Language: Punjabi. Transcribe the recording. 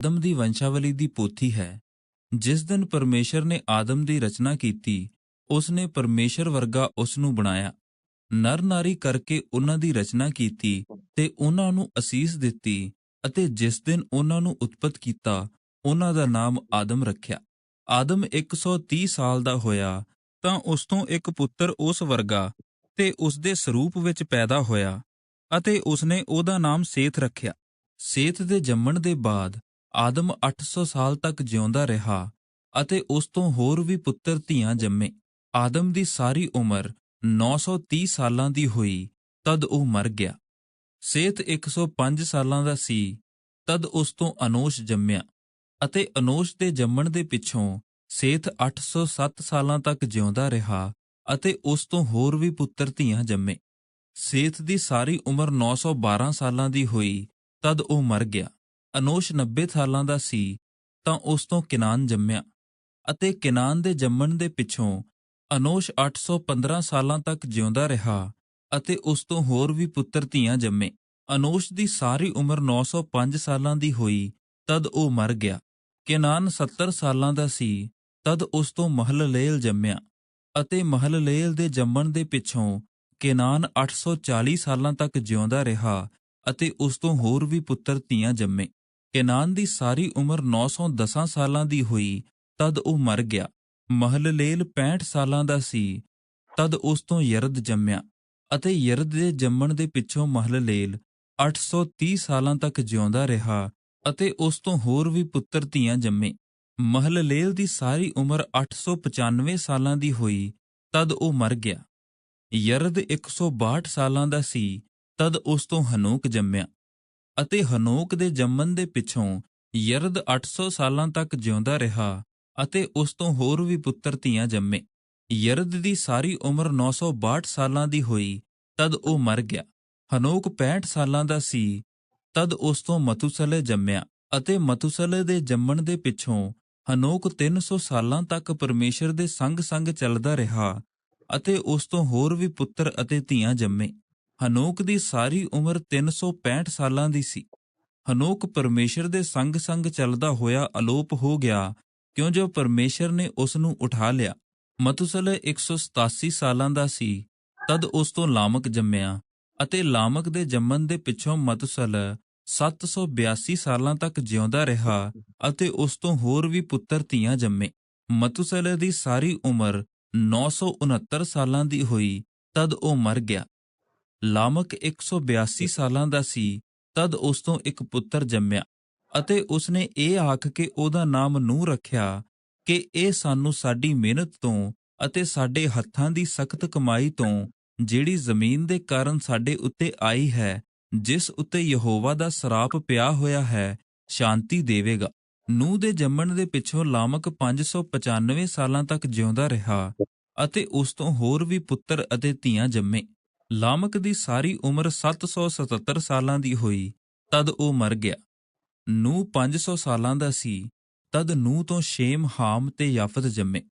ਆਦਮ ਦੀ ਵੰਸ਼ਾਵਲੀ ਦੀ ਪੋਥੀ ਹੈ। ਜਿਸ ਦਿਨ ਪਰਮੇਸ਼ਰ ਨੇ ਆਦਮ ਦੀ ਰਚਨਾ ਕੀਤੀ ਉਸ ਨੇ ਪਰਮੇਸ਼ਰ ਵਰਗਾ ਉਸ ਨੂੰ ਬਣਾਇਆ। ਨਰ ਨਾਰੀ ਕਰਕੇ ਉਹਨਾਂ ਦੀ ਰਚਨਾ ਕੀਤੀ ਤੇ ਉਹਨਾਂ ਨੂੰ ਅਸੀਸ ਦਿੱਤੀ ਅਤੇ ਜਿਸ ਦਿਨ ਉਹਨਾਂ ਨੂੰ ਉਤਪਤ ਕੀਤਾ, ਉਹਨਾਂ ਦਾ ਨਾਮ ਆਦਮ ਰੱਖਿਆ। ਆਦਮ 130 ਸਾਲ ਦਾ ਹੋਇਆ ਤਾਂ ਉਸ ਤੋਂ ਇੱਕ ਪੁੱਤਰ ਉਸ ਵਰਗਾ ਤੇ ਉਸ ਦੇ ਸਰੂਪ ਵਿੱਚ ਪੈਦਾ ਹੋਇਆ ਅਤੇ ਉਸਨੇ ਉਹਦਾ ਨਾਮ ਸੇਤ ਰੱਖਿਆ। ਸੇਤ ਦੇ ਜੰਮਣ ਦੇ ਬਾਅਦ ਆਦਮ 800 ਸਾਲ ਤੱਕ ਜਿਉਂਦਾ ਰਿਹਾ ਅਤੇ ਉਸ ਤੋਂ ਹੋਰ ਵੀ ਪੁੱਤਰ ਧੀਆਂ ਜੰਮੇ। ਆਦਮ ਦੀ ਸਾਰੀ ਉਮਰ 930 ਸਾਲਾਂ ਦੀ ਹੋਈ, ਤਦ ਉਹ ਮਰ ਗਿਆ। ਸੇਤ 105 ਸਾਲਾਂ ਦਾ ਸੀ, ਤਦ ਉਸ ਤੋਂ ਅਨੋਸ਼ ਜੰਮਿਆ ਅਤੇ ਅਨੋਸ਼ ਦੇ ਜੰਮਣ ਦੇ ਪਿੱਛੋਂ ਸੇਤ 807 ਸਾਲਾਂ ਤੱਕ ਜਿਉਂਦਾ ਰਿਹਾ ਅਤੇ ਉਸ ਤੋਂ ਹੋਰ ਵੀ ਪੁੱਤਰ ਧੀਆਂ ਜੰਮੇ। ਸੇਤ ਦੀ ਸਾਰੀ ਉਮਰ 912 ਸਾਲਾਂ ਦੀ ਹੋਈ, ਤਦ ਉਹ ਮਰ ਗਿਆ। ਅਨੋਸ਼ 90 ਸਾਲਾਂ ਦਾ ਸੀ, ਤਾਂ ਉਸ ਤੋਂ ਕਿਨਾਨ ਜੰਮਿਆ ਅਤੇ ਕਿਨਾਨ ਦੇ ਜੰਮਣ ਦੇ ਪਿੱਛੋਂ ਅਨੋਸ਼ 815 ਸਾਲਾਂ ਤੱਕ ਜਿਉਂਦਾ ਰਿਹਾ ਅਤੇ ਉਸ ਤੋਂ ਹੋਰ ਵੀ ਪੁੱਤਰ ਧੀਆਂ ਜੰਮੇ। ਅਨੋਸ਼ ਦੀ ਸਾਰੀ ਉਮਰ 905 ਸਾਲਾਂ ਦੀ ਹੋਈ, ਤਦ ਉਹ ਮਰ ਗਿਆ। ਕਿਨਾਨ 70 ਸਾਲਾਂ ਦਾ ਸੀ, ਤਦ ਉਸ ਤੋਂ ਮਹਲਲੇਲ ਜੰਮਿਆ ਅਤੇ ਮਹਲਲੇਲ ਦੇ ਜੰਮਣ ਦੇ ਪਿੱਛੋਂ ਕਿਨਾਨ 840 ਸਾਲਾਂ ਤੱਕ ਜਿਉਂਦਾ ਰਿਹਾ ਅਤੇ ਉਸ ਤੋਂ ਹੋਰ ਵੀ ਪੁੱਤਰ ਧੀਆਂ ਜੰਮੇ। ਕੇਨਾਨ ਦੀ ਸਾਰੀ ਉਮਰ 910 ਸਾਲਾਂ ਦੀ ਹੋਈ, ਤਦ ਉਹ ਮਰ ਗਿਆ। ਮਹਲਲੇਲ 65 ਸਾਲਾਂ ਦਾ ਸੀ, ਤਦ ਉਸ ਤੋਂ ਯਰਦ ਜੰਮਿਆ ਅਤੇ ਯਰਦ ਦੇ ਜੰਮਣ ਦੇ ਪਿੱਛੋਂ ਮਹਲਲੇਲ 830 ਸਾਲਾਂ ਤੱਕ ਜਿਉਂਦਾ ਰਿਹਾ ਅਤੇ ਉਸ ਤੋਂ ਹੋਰ ਵੀ ਪੁੱਤਰ ਧੀਆਂ ਜੰਮੇ। ਮਹਲਲੇਲ ਦੀ ਸਾਰੀ ਉਮਰ 895 ਸਾਲਾਂ ਦੀ ਹੋਈ, ਤਦ ਉਹ ਮਰ ਗਿਆ। ਯਰਦ 162 ਸਾਲਾਂ ਦਾ ਸੀ, ਤਦ ਉਸ ਤੋਂ ਹਨੋਕ ਜੰਮਿਆ। ਅਤੇ ਹਨੋਕ ਦੇ ਜੰਮਣ ਦੇ ਪਿੱਛੋਂ ਯਰਦ 800 ਸਾਲਾਂ ਤੱਕ ਜਿਉਂਦਾ ਰਿਹਾ ਅਤੇ ਉਸ ਤੋਂ ਹੋਰ ਵੀ ਪੁੱਤਰ ਧੀਆਂ ਜੰਮੇ। ਯਰਦ ਦੀ ਸਾਰੀ ਉਮਰ 962 ਸਾਲਾਂ ਦੀ ਹੋਈ, ਤਦ ਉਹ ਮਰ ਗਿਆ। ਹਨੋਕ 65 ਸਾਲਾਂ ਦਾ ਸੀ, ਤਦ ਉਸ ਤੋਂ ਮਤੂਸਲੇ ਜੰਮਿਆ ਅਤੇ ਮਤੂਸਲੇ ਦੇ ਜੰਮਣ ਦੇ ਪਿੱਛੋਂ ਹਨੋਕ 300 ਸਾਲਾਂ ਤੱਕ ਪਰਮੇਸ਼ਰ ਦੇ ਸੰਗ-ਸੰਗ ਚੱਲਦਾ ਰਿਹਾ ਅਤੇ ਉਸ ਤੋਂ ਹੋਰ ਵੀ ਪੁੱਤਰ ਅਤੇ ਧੀਆਂ ਜੰਮੇ। ਹਨੋਕ ਦੀ ਸਾਰੀ ਉਮਰ 365 ਸਾਲਾਂ ਦੀ ਸੀ। ਹਨੋਕ ਪਰਮੇਸ਼ਰ ਦੇ ਸੰਗ-ਸੰਗ ਚੱਲਦਾ ਹੋਇਆ ਅਲੋਪ ਹੋ ਗਿਆ ਕਿਉਂ ਜੋ ਪਰਮੇਸ਼ਰ ਨੇ ਉਸ ਨੂੰ ਉਠਾ ਲਿਆ। ਮਤੂਸਲੇ 187 ਸਾਲਾਂ ਦਾ ਸੀ। ਤਦ ਉਸ ਤੋਂ ਲਾਮਕ ਜੰਮਿਆ ਅਤੇ ਲਾਮਕ ਦੇ ਜੰਮਣ ਦੇ ਪਿੱਛੋਂ ਮਤੂਸਲ 782 ਸਾਲਾਂ ਤੱਕ ਜਿਉਂਦਾ ਰਿਹਾ ਅਤੇ ਉਸ ਤੋਂ ਹੋਰ ਵੀ ਪੁੱਤਰ ਧੀਆਂ ਜੰਮੇ। ਮਤੂਸਲੇ ਦੀ ਸਾਰੀ ਉਮਰ 969 ਸਾਲਾਂ ਦੀ ਹੋਈ ਤਦ ਉਹ ਮਰ ਗਿਆ। ਲਾਮਕ 182 ਸਾਲਾਂ ਦਾ ਸੀ, ਤਦ ਉਸ ਤੋਂ ਇੱਕ ਪੁੱਤਰ ਜੰਮਿਆ ਅਤੇ ਉਸਨੇ ਇਹ ਆਖ ਕੇ ਉਹਦਾ ਨਾਮ ਨੂਹ ਰੱਖਿਆ ਕਿ ਇਹ ਸਾਨੂੰ ਸਾਡੀ ਮਿਹਨਤ ਤੋਂ ਅਤੇ ਸਾਡੇ ਹੱਥਾਂ ਦੀ ਸਖਤ ਕਮਾਈ ਤੋਂ ਜਿਹੜੀ ਜ਼ਮੀਨ ਦੇ ਕਾਰਨ ਸਾਡੇ ਉੱਤੇ ਆਈ ਹੈ, ਜਿਸ ਉੱਤੇ ਯਹੋਵਾ ਦਾ ਸਰਾਪ ਪਿਆ ਹੋਇਆ ਹੈ, ਸ਼ਾਂਤੀ ਦੇਵੇਗਾ। ਨੂਹ ਦੇ ਜੰਮਣ ਦੇ ਪਿੱਛੋਂ ਲਾਮਕ 595 ਸਾਲਾਂ ਤੱਕ ਜਿਉਂਦਾ ਰਿਹਾ ਅਤੇ ਉਸ ਤੋਂ ਹੋਰ ਵੀ ਪੁੱਤਰ ਅਤੇ ਧੀਆਂ ਜੰਮੇ। ਲਾਮਕ ਦੀ ਸਾਰੀ ਉਮਰ 777 ਸਾਲਾਂ ਦੀ ਹੋਈ, ਤਦ ਉਹ ਮਰ ਗਿਆ। ਨੂਹ 500 ਸਾਲਾਂ ਦਾ ਸੀ, ਤਦ ਨੂਹ ਤੋਂ ਸ਼ੇਮ ਹਾਮ ਤੇ ਯਾਫਤ ਜੰਮੇ।